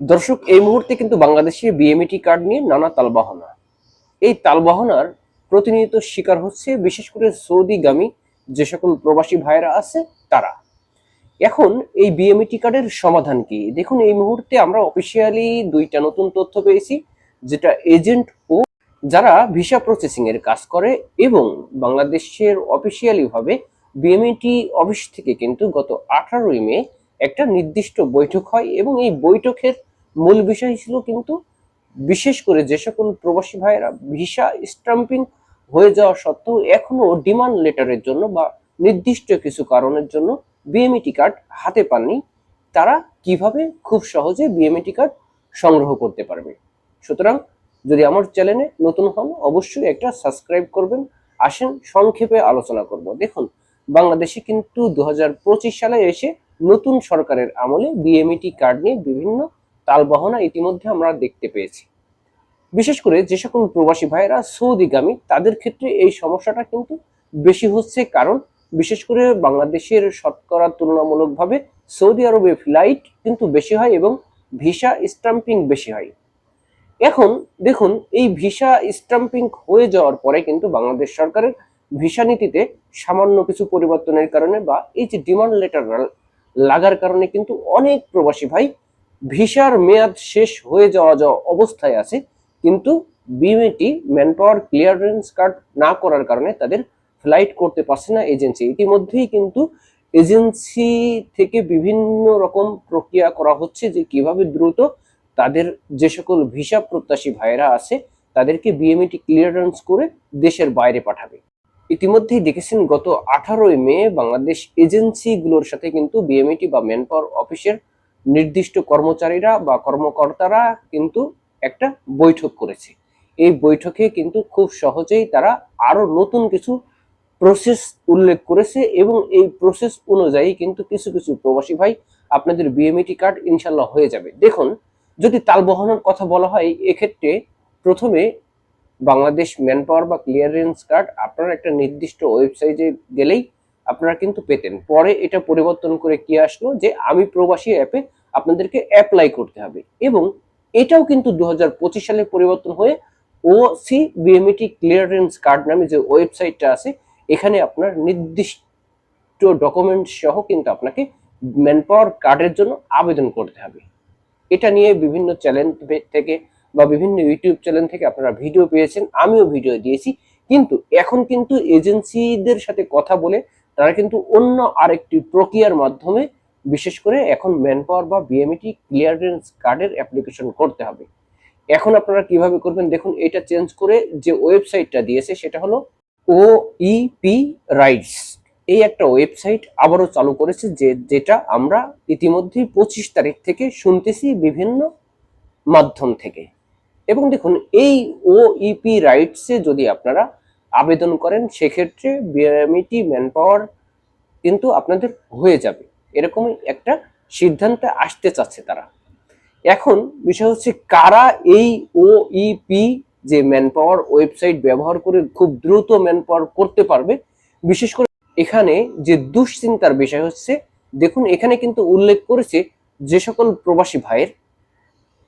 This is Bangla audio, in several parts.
দর্শক, এই মুহূর্তে কিন্তু বাংলাদেশে বিএমইটি কার্ড নিয়ে নানা তালবাহনা। এই তালবাহনার প্রতিনিয়ত শিকার হচ্ছে বিশেষ করে সৌদিগামী যে সকল প্রবাসী ভাইয়েরা আছে, তারা। এখন এই বিএমইটি কার্ডের সমাধান কি? দেখুন, এই মুহূর্তে আমরা অফিসিয়ালি দুইটা নতুন তথ্য পেয়েছি, যেটা এজেন্ট ও যারা ভিসা প্রসেসিং এর কাজ করে এবং বাংলাদেশের অফিসিয়ালি ভাবে বিএমইটি অফিস থেকে কিন্তু গত আঠারোই মে একটা নির্দিষ্ট বৈঠক হয় এবং এই বৈঠকের মূল বিষয় ছিল কিন্তু বিশেষ করে যে সকল প্রবাসী ভাইয়েরা ভিসা স্টাম্পিং হয়ে যাওয়া সত্ত্বেও এখনও ডিমান্ড লেটারের জন্য বা নির্দিষ্ট কিছু কারণের জন্য বিএমইটি কার্ড হাতে পাননি, তারা কীভাবে খুব সহজে বিএমইটি কার্ড সংগ্রহ করতে পারবে? সুতরাং যদি আমার চ্যানেলে নতুন হন, অবশ্যই একটা সাবস্ক্রাইব করবেন, আসেন সংক্ষেপে আলোচনা করব। দেখুন, বাংলাদেশে কিন্তু দু হাজার পঁচিশ সালে এসে নতুন সরকারের আমলে বিএমইটি কার্ড নিয়ে বিভিন্ন তালবাহনা ইতিমধ্যে আমরা দেখতে পেয়েছি। বিশেষ করে যে সকল প্রবাসী ভাইয়েরা সৌদিগামী, তাদের ক্ষেত্রে এই সমস্যাটা কিন্তু বেশি হচ্ছে কারণ বিশেষ করে বাংলাদেশের শতকরা তুলনামূলকভাবে সৌদি আরবে ফ্লাইট কিন্তু বেশি হয় এবং ভিসা স্টাম্পিং বেশি হয়। এখন দেখুন, এই ভিসা স্টাম্পিং হয়ে যাওয়ার পরে কিন্তু বাংলাদেশ সরকারের ভিসা নীতিতে সামান্য কিছু পরিবর্তনের কারণে বা এই যে ডিমান্ড লেটার লাগার কারণে কিন্তু অনেক প্রবাসী ভাই ভিসার মেয়াদ শেষ হয়ে যাওয়া যাওয়া অবস্থায় আছে, কিন্তু BMET man power clearance card না করার কারণে তাদের ফ্লাইট করতে পারছে না এজেন্সি। ইতিমধ্যেই কিন্তু এজেন্সি থেকে বিভিন্ন রকম প্রক্রিয়া করা হচ্ছে যে কীভাবে দ্রুত তাদের যে সকল ভিসা প্রত্যাশী ভাইয়েরা আছে, তাদেরকে বিএমএটি ক্লিয়ারেন্স করে দেশের বাইরে পাঠাবে। ইতিমধ্যেই দেখেছেন গত আঠারোই মে বাংলাদেশ এজেন্সিগুলোর সাথে কিন্তু বিএমএটি বা ম্যান পাওয়ার অফিসের নির্দিষ্ট কর্মচারীরা বা কর্মকর্তারা কিন্তু একটা বৈঠক করেছে। এই বৈঠকে কিন্তু খুব সহজেই তারা আরও নতুন কিছু প্রসেস উল্লেখ করেছে এবং এই প্রসেস অনুযায়ী কিন্তু কিছু কিছু প্রবাসী ভাই আপনাদের বিএমইটি কার্ড ইনশাল্লাহ হয়ে যাবে। দেখুন, যদি তাল বহানোর কথা বলা হয়, এক্ষেত্রে প্রথমে বাংলাদেশ ম্যান পাওয়ার বা ক্লিয়ারেন্স কার্ড আপনারা একটা নির্দিষ্ট ওয়েবসাইটে গেলেই আপনারা কিন্তু পেতেন। পরে এটা পরিবর্তন করে কি আসলো যে আমি প্রবাসী অ্যাপে আপনাদেরকে অ্যাপ্লাই করতে হবে এবং এটাও কিন্তু দু হাজার পঁচিশ সালে পরিবর্তন হয়ে ও সি বিএমইটি ক্লিয়ারেন্স কার্ড নামে যে ওয়েবসাইটটা আছে, এখানে আপনার নির্দিষ্ট ডকুমেন্ট সহ কিন্তু আপনাকে ম্যান পাওয়ার কার্ডের জন্য আবেদন করতে হবে। এটা নিয়ে বিভিন্ন চ্যানেল থেকে বা বিভিন্ন ইউটিউব চ্যানেল থেকে আপনারা ভিডিও পেয়েছেন, আমিও ভিডিও দিয়েছি। কিন্তু এখন কিন্তু এজেন্সিদের সাথে কথা বলে তারা কিন্তু অন্য আরেকটি প্রক্রিয়ার মাধ্যমে বিশেষ করে এখন ম্যান পাওয়ার বা বিএমইটি ক্লিয়ারেন্স কার্ডের অ্যাপ্লিকেশন করতে হবে। এখন আপনারা কীভাবে করবেন? দেখুন, এটা চেঞ্জ করে যে ওয়েবসাইটটা দিয়েছে, সেটা হলো ও ইপি রাইটস এই একটা ওয়েবসাইট আবারও চালু করেছে যে, যেটা আমরা ইতিমধ্যেই পঁচিশ তারিখ থেকে শুনতেছি বিভিন্ন মাধ্যম থেকে। এবং দেখুন, এই ও ইপি রাইটসে যদি আপনারা আবেদন করেন, সেক্ষেত্রে বিএমইটি ম্যান পাওয়ার কিন্তু আপনাদের হয়ে যাবে। এরকমই একটা সিদ্ধান্তে আসতে চাচ্ছে তারা। এখন বিষয় হচ্ছে কারা এই ও ইপি যে ম্যান পাওয়ার ওয়েবসাইট ব্যবহার করে খুব দ্রুত ম্যান পাওয়ার করতে পারবে, বিশেষ করে এখানে যে দুশ্চিন্তার বিষয় হচ্ছে, দেখুন এখানে কিন্তু উল্লেখ করেছে যে সকল প্রবাসী ভাইয়ের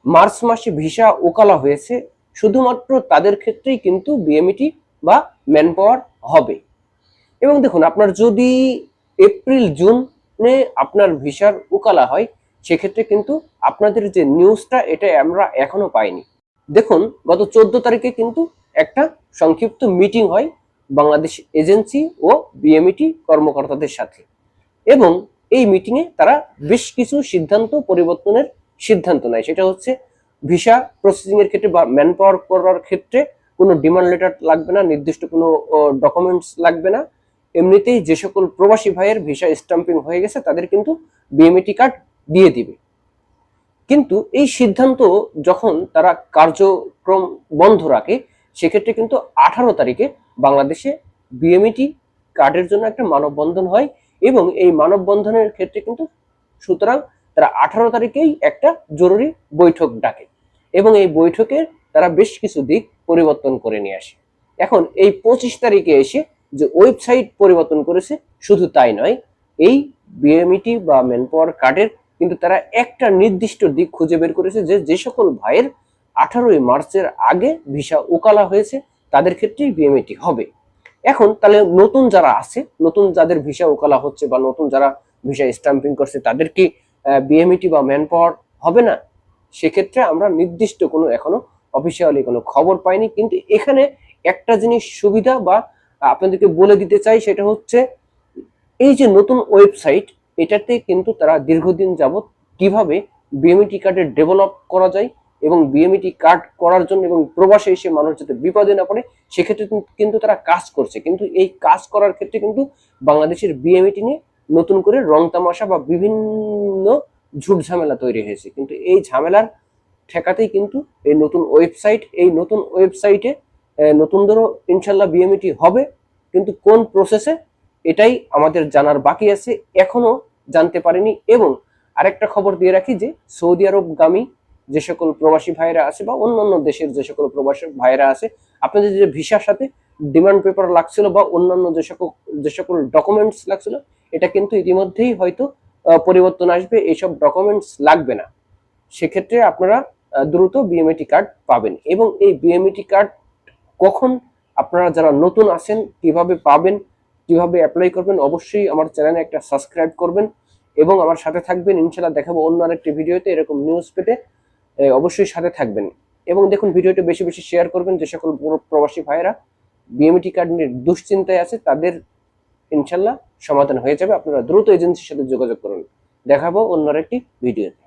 মার্চ মাসে ভিসা ওকালা হয়েছে, শুধুমাত্র তাদের ক্ষেত্রেই কিন্তু বিএমইটি বা ম্যান পাওয়ার হবে। এবং দেখুন, আপনার যদি এপ্রিল জুনে আপনার ভিসার উকালা হয়, সেক্ষেত্রে কিন্তু আপনাদের যে নিউজটা এটা আমরা এখনও পাইনি। দেখুন, গত চোদ্দ তারিখে কিন্তু একটা সংক্ষিপ্ত মিটিং হয় বাংলাদেশ এজেন্সি ও বিএমইটি কর্মকর্তাদের সাথে। এবং এই মিটিংয়ে তারা বেশ কিছু সিদ্ধান্ত পরিবর্তনের সিদ্ধান্ত নেয়। সেটা হচ্ছে ভিসা প্রসেসিং এর ক্ষেত্রে বা ম্যান পাওয়ার করার ক্ষেত্রে কোনো ডিমান্ড লেটার লাগবে না, নির্দিষ্ট কোনো ডকুমেন্টস লাগবে না। এমনিতেই যে সকল প্রবাসী ভাইয়ের ভিসা স্টাম্পিং হয়ে গেছে, তাদের কিন্তু বিএমইটি কার্ড দিয়ে দিবে। কিন্তু এই সিদ্ধান্ত যখন তারা কার্যক্রম বন্ধ রাখে, সেক্ষেত্রে কিন্তু আঠারো তারিখে বাংলাদেশে বিএমইটি কার্ডের জন্য একটা মানববন্ধন হয় এবং এই মানববন্ধনের ক্ষেত্রে কিন্তু সুতরাং তারা আঠারো তারিখেই একটা জরুরি বৈঠক ডাকে এবং এই বৈঠকে তারা বেশ কিছু দিক পরিবর্তন করে নিয়ে আসে। এখন এই পঁচিশ তারিখে এসে যে ওয়েবসাইট পরিবর্তন করেছে, শুধু তাই নয়, এই বিএমইটি বা ম্যান পাওয়ার কার্ডের কিন্তু তারা একটা নির্দিষ্ট দিক খুঁজে বের করেছে যে যে সকল ভাইয়ের আঠারোই মার্চের আগে ভিসা ওকালা হয়েছে, তাদের ক্ষেত্রেই বিএমএটি হবে। এখন তাহলে নতুন যারা আছে, নতুন যাদের ভিসা ওকালা হচ্ছে বা নতুন যারা ভিসা স্টাম্পিং করছে, তাদের কি বিএমইটি বা ম্যান পাওয়ার হবে না? সেক্ষেত্রে আমরা নির্দিষ্ট কোনো এখনও অফিসিয়ালি কোনো খবর পাইনি, কিন্তু এখানে একটা জিনিস সুবিধা বা আপনাদেরকে বলে দিতে চাই সেটা হচ্ছে, এই যে নতুন ওয়েবসাইট এটাতে কিন্তু তারা দীর্ঘদিন যাবৎ কীভাবে বিএমইটি কার্ডের ডেভেলপ করা যায় এবং বিএমইটি কার্ড করার জন্য এবং প্রবাসে এসে মানুষ যাতে বিপদে না পড়ে, সেক্ষেত্রে কিন- কিন্তু তারা কাজ করছে। কিন্তু এই কাজ করার ক্ষেত্রে কিন্তু বাংলাদেশের বিএমইটি নিয়ে নতুন করে রং তামাশা বা বিভিন্ন ঝুট ঝামেলা তৈরি হয়েছে। কিন্তু এই ঝামেলার ঠেকাতেই কিন্তু এই নতুন ওয়েবসাইট এই নতুন ওয়েবসাইটে নতুন ধরো ইনশাল্লাহ বিএমইটি হবে। কিন্তু কোন প্রসেসে এটাই আমাদের জানার বাকি আছে। এখনও জানতে পারিনি এবং আরেকটা খবর দিয়ে রাখি যে, সৌদি আরবগামী যে সকল প্রবাসী ভাইরা আছে বা অন্যান্য দেশের যে সকল প্রবাসী ভাইরা আছে, আপনাদের যে ভিসার সাথে ডিমান্ড পেপার লাগছিল বা অন্যান্য যে সকল যে সকল ডকুমেন্টস লাগছিল, এটা কিন্তু ইতিমধ্যেই হয়তো পরিবর্তন আসবে। এইসব ডকুমেন্টস লাগবে না। সেক্ষেত্রে আপনারা দ্রুত বিএমএটি কার্ড পাবেন। এবং এই বিএমএটি কার্ড কখন আপনারা যারা নতুন আছেন, কীভাবে পাবেন, কীভাবে অ্যাপ্লাই করবেন, অবশ্যই আমার চ্যানেলে একটা সাবস্ক্রাইব করবেন এবং আমার সাথে থাকবেন। ইনশাল্লাহ দেখাবো অন্য আরেকটি ভিডিওতে এরকম নিউজ পেতে। অবশ্যই সাথে থাকবেন। এবং দেখুন, ভিডিওটি বেশি বেশি শেয়ার করবেন যে সকল পুরো- প্রবাসী ভাইরা বিএমটি কার্ড নিয়ে দুশ্চিন্তায় আছে, তাদের ইনশাল্লাহ সমাধান হয়ে যাবে। আপনারা দ্রুত এজেন্সির সাথে যোগাযোগ করুন। দেখাবো অন্য আরেকটি ভিডিওতে।